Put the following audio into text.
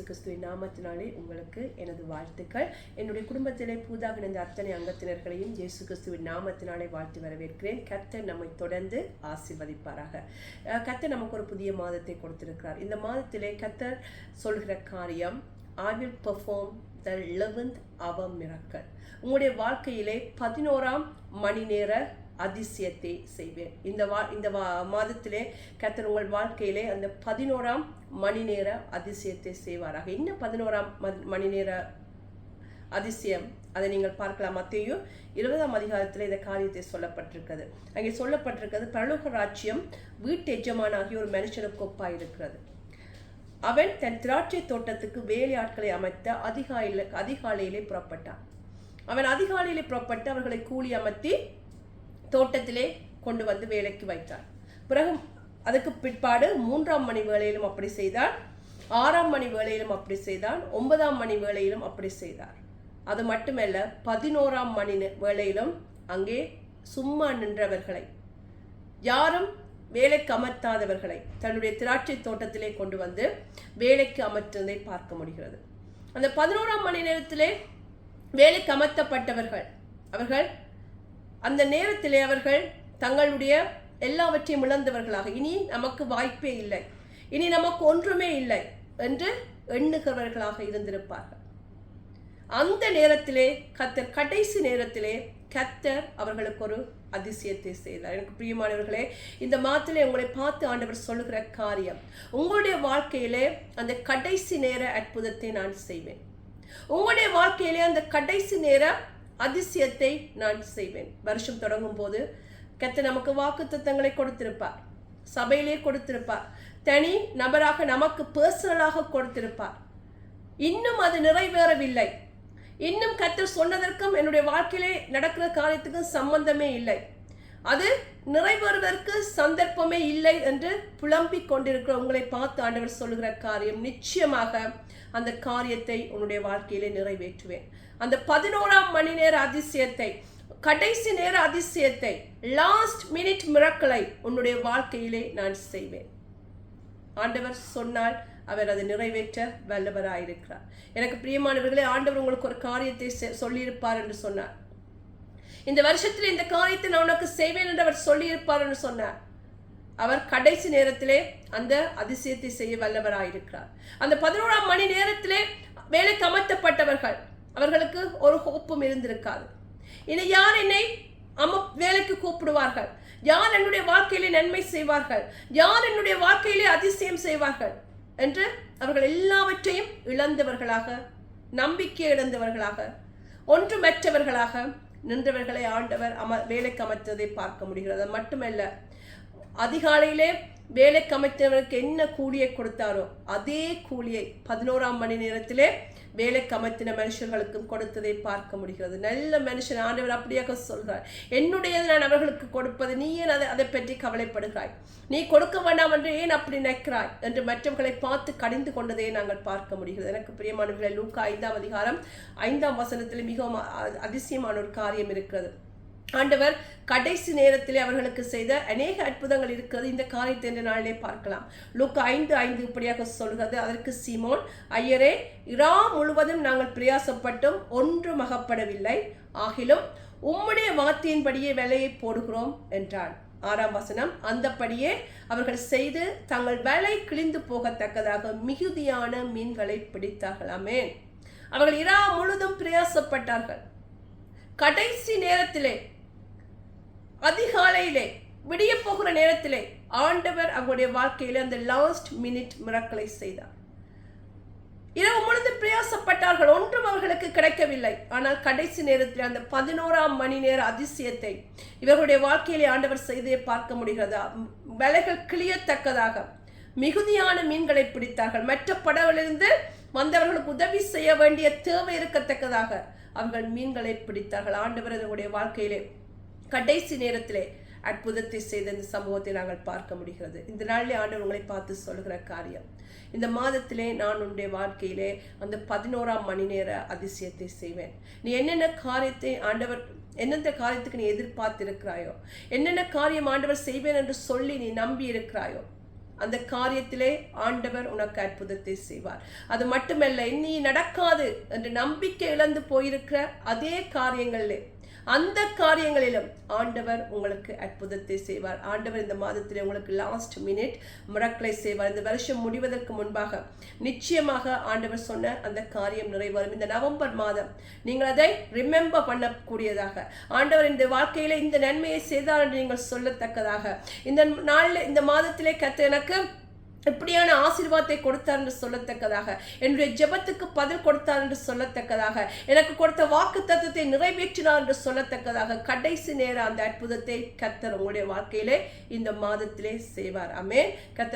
கிறிஸ்துவின் நாமத்தினாலே உங்களுக்கு எனது வாழ்த்துக்கள். என்னுடைய குடும்பத்திலே பூதாக இணைந்த அத்தனை அங்கத்தினர்களையும் இயேசு கிறிஸ்துவின் நாமத்தினாலே வாழ்த்து வரவேற்கிறேன். கர்த்தர் நம்மை தொடர்ந்து ஆசிர்வதிப்பாராக. கத்தர் கர்த்தர் நமக்கு ஒரு புதிய மாதத்தை கொடுத்திருக்கிறார். இந்த மாதத்திலே கர்த்தர் சொல்கிற காரியம் I will perform the eleventh our miracle உங்களுடைய வாழ்க்கையிலே பதினோராம் மணி நேர அதிசயத்தை செய்வேன். இந்த வா இந்த வா மாதத்திலே கத்தர் உங்கள் வாழ்க்கையிலே அந்த பதினோராம் மணி நேர அதிசயத்தை செய்வாராக. என்ன பதினோராம் மணி நேர அதிசயம்? அதை நீங்கள் பார்க்கலாம். மத்தேயு இருபதாம் அதிகாரத்தில் இந்த காரியத்தை சொல்லப்பட்டிருக்கிறது. அங்கே சொல்லப்பட்டிருக்கிறது பரலோக ராஜ்யம் வீட்டு எஜமானாகிய ஒரு மனுஷனுக்கு ஒப்பாக இருக்கிறது அவன் தன் திராட்சை தோட்டத்துக்கு வேலையாட்களை அமைத்த அதிகாலையில் அதிகாலையிலே புறப்பட்டான். அவன் அதிகாலையிலே புறப்பட்டு அவர்களை கூலி அமர்த்தி தோட்டத்திலே கொண்டு வந்து வேலைக்கு வைத்தார். பிறகு அதுக்கு பிற்பாடு மூன்றாம் மணி வேளையிலும் அப்படி செய்தான் ஆறாம் மணி வேளையிலும் அப்படி செய்தான் ஒன்பதாம் மணி வேளையிலும் அப்படி செய்தார். அது மட்டுமல்ல பதினோராம் மணி வேளையிலும் அங்கே சும்மா நின்றவர்களை யாரும் வேலைக்கு அமர்த்தாதவர்களை தன்னுடைய திராட்சை தோட்டத்திலே கொண்டு வந்து வேலைக்கு அமர்த்துவதை பார்க்க முடிகிறது. அந்த பதினோராம் மணி நேரத்திலே வேலைக்கு அமர்த்தப்பட்டவர்கள் அவர்கள் அந்த நேரத்திலே அவர்கள் தங்களுடைய எல்லாவற்றையும் இழந்தவர்களாக. இனி நமக்கு வாய்ப்பே இல்லை. இனி நமக்கு ஒன்றுமே இல்லை என்று எண்ணுகிறவர்களாக இருந்திருப்பார்கள். அந்த நேரத்திலே கத்தர் கடைசி நேரத்திலே கத்தர் அவர்களுக்கு ஒரு அதிசயத்தை செய்தார். எனக்கு பிரியமானவர்களே இந்த மாத்திலே உங்களை பார்த்து ஆண்டவர் சொல்லுகிற காரியம் உங்களுடைய வாழ்க்கையிலே அந்த கடைசி நேர அற்புதத்தை நான் செய்வேன். உங்களுடைய வாழ்க்கையிலே அந்த கடைசி நேர அதிசயத்தை நான் செய்வேன். வருஷம் தொடங்கும் போது கத்தர் நமக்கு வாக்கு தத்தங்களை கொடுத்திருப்பார். சபையிலே கொடுத்திருப்பார். தனி நபராக நமக்கு பர்சனலாக கொடுத்திருப்பார். இன்னும் அது நிறைவேறவில்லை. இன்னும் கத்தர் சொன்னதற்கும் என்னுடைய வாழ்க்கையிலே நடக்கிற காரியத்துக்கும் சம்பந்தமே இல்லை. அது நிறைவேறுவதற்கு சந்தர்ப்பமே இல்லை என்று புலம்பிக் கொண்டிருக்கிற உங்களை பார்த்து ஆண்டவர் சொல்லுகிற காரியம் நிச்சயமாக அந்த காரியத்தை உன்னுடைய வாழ்க்கையிலே நிறைவேற்றுவேன். அந்த பதினோராம் மணி நேர அதிசயத்தை கடைசி நேர அதிசயத்தை லாஸ்ட் மினிட் மிரக்களை உன்னுடைய வாழ்க்கையிலே நான் செய்வேன். ஆண்டவர் சொன்னால் அவர் அதை நிறைவேற்ற வல்லவராயிருக்கிறார். எனக்கு பிரியமானவர்களே ஆண்டவர் உங்களுக்கு ஒரு காரியத்தை செ- சொல்லியிருப்பார் என்று சொன்னார். இந்த வருஷத்தில் இந்த காரியத்தை நான் உனக்கு செய்வேன் என்று அவர் சொல்லியிருப்பார்னு சொன்னார். அவர் கடைசி நேரத்திலே அந்த அதிசயத்தை செய்ய வல்லவராயிருக்கிறார். அந்த பதினோராம் மணி நேரத்திலே வேலைக்கு அமர்த்தப்பட்டவர்கள் அவர்களுக்கு ஒரு ஹோப்பும் இருந்திருக்காது. இனி யார் என்னை அம வேலைக்கு கூப்பிடுவார்கள்? யார் என்னுடைய வாழ்க்கையிலே நன்மை செய்வார்கள்? யார் என்னுடைய வாழ்க்கையிலே அதிசயம் செய்வார்கள்? என்று அவர்கள் எல்லாவற்றையும் இழந்தவர்களாக நம்பிக்கை இழந்தவர்களாக ஒன்றுமற்றவர்களாக நின்றவர்களை ஆண்டவர் அம வேலைக்கு அமைத்ததை பார்க்க முடிகிறது. அது மட்டுமல்ல அதிகாலையிலே வேலைக்கு அமைத்தவருக்கு என்ன கூலியை கொடுத்தாரோ அதே கூலியை பதினோராம் மணி நேரத்திலே வேலைக்கு அமைத்தின மனுஷர்களுக்கும் கொடுத்ததை பார்க்க முடிகிறது. நல்ல மனுஷன் ஆண்டவர் அப்படியாக சொல்கிறார். என்னுடையது நான் அவர்களுக்கு கொடுப்பது நீ ஏன் அதை அதை பற்றி கவலைப்படுகிறாய்? நீ கொடுக்க வேண்டாம் என்று ஏன் அப்படி நினைக்கிறாய்? என்று மற்றவர்களை பார்த்து கடிந்து கொண்டதை நாங்கள் பார்க்க முடிகிறது. எனக்கு பிரியமானவர்களை லூக்கா ஐந்தாம் அதிகாரம் ஐந்தாம் வசனத்தில் மிகவும் அதிசயமான ஒரு காரியம் இருக்கிறது. ஆண்டவர் கடைசி நேரத்திலே அவர்களுக்கு செய்த அநேக அற்புதங்கள் இருக்கிறது. இந்த காரியத்தை இந்த நாளிலே பார்க்கலாம். லுக் ஐந்து ஐந்து இப்படியாக சொல்கிறது. அதற்கு சீமோன் ஐயரே இரா முழுவதும் நாங்கள் பிரயாசப்பட்டும் ஒன்றும் அகப்படவில்லை ஆகிலும் உம்முடைய வார்த்தையின்படியே வேலையை போடுகிறோம் என்றான். ஆறாம் வசனம் அந்தப்படியே அவர்கள் செய்து தங்கள் வேலை கிழிந்து போகத்தக்கதாக மிகுதியான மீன்களை பிடித்தார்களாமே அவர்கள் இரா முழுதும் பிரயாசப்பட்டார்கள். கடைசி நேரத்திலே அதிகாலையிலே விடிய போகிற நேரத்திலே ஆண்டவர் அவருடைய வாழ்க்கையில் அந்த லாஸ்ட் மினிட் மிரக்களை செய்தார். இரவு முழுந்து பிரயாசப்பட்டார்கள் ஒன்றும் அவர்களுக்கு கிடைக்கவில்லை. ஆனால் கடைசி நேரத்தில் அந்த பதினோராம் மணி நேர அதிசயத்தை இவர்களுடைய வாழ்க்கையிலே ஆண்டவர் செய்தே பார்க்க முடிகிறதா? விலைகள் கிளியத்தக்கதாக மிகுதியான மீன்களை பிடித்தார்கள். மற்ற படவிலிருந்து வந்தவர்களுக்கு உதவி செய்ய வேண்டிய தேவை இருக்கத்தக்கதாக அவர்கள் மீன்களை பிடித்தார்கள். ஆண்டவர் அவருடைய வாழ்க்கையிலே கடைசி நேரத்திலே அற்புதத்தை செய்த இந்த சம்பவத்தை நாங்கள் பார்க்க முடிகிறது. இந்த நாளிலே ஆண்டவர் உங்களை பார்த்து சொல்கிற காரியம் இந்த மாதத்திலே நான் உன்னுடைய வாழ்க்கையிலே அந்த பதினோராம் மணி நேர அதிசயத்தை செய்வேன். நீ என்னென்ன காரியத்தை ஆண்டவர் எந்தெந்த காரியத்துக்கு நீ எதிர்பார்த்திருக்கிறாயோ என்னென்ன காரியம் ஆண்டவர் செய்வேன் என்று சொல்லி நீ நம்பி இருக்கிறாயோ அந்த காரியத்திலே ஆண்டவர் உனக்கு அற்புதத்தை செய்வார். அது மட்டுமல்ல நீ நடக்காது என்று நம்பிக்கை இழந்து போயிருக்கிற அதே காரியங்களிலே அந்த காரியங்களிலும் ஆண்டவர் உங்களுக்கு அற்புதத்தை செய்வார். ஆண்டவர் இந்த மாதத்தில் உங்களுக்கு லாஸ்ட் மினிட் முறக்களை செய்வார். இந்த வருஷம் முடிவதற்கு முன்பாக நிச்சயமாக ஆண்டவர் சொன்ன அந்த காரியம் நிறைவேறும். இந்த நவம்பர் மாதம் நீங்கள் அதை ரிமெம்பர் பண்ணக்கூடியதாக ஆண்டவர் இந்த வாழ்க்கையில இந்த நன்மையை செய்தார் என்று நீங்கள் சொல்லத்தக்கதாக இந்த நாளில் இந்த மாதத்திலே கற்று எனக்கு எப்படியான ஆசீர்வாதத்தை கொடுத்தார் என்று சொல்லத்தக்கதாக. என்னுடைய ஜெபத்துக்கு பதில் கொடுத்தார் என்று சொல்லத்தக்கதாக. எனக்கு கொடுத்த வாக்கு தத்துவத்தை நிறைவேற்றினார் என்று சொல்லத்தக்கதாக. கடைசி நேரம் அந்த அற்புதத்தை கத்தர் உங்களுடைய வாழ்க்கையிலே இந்த மாதத்திலே செய்வார். அமே கத்தர்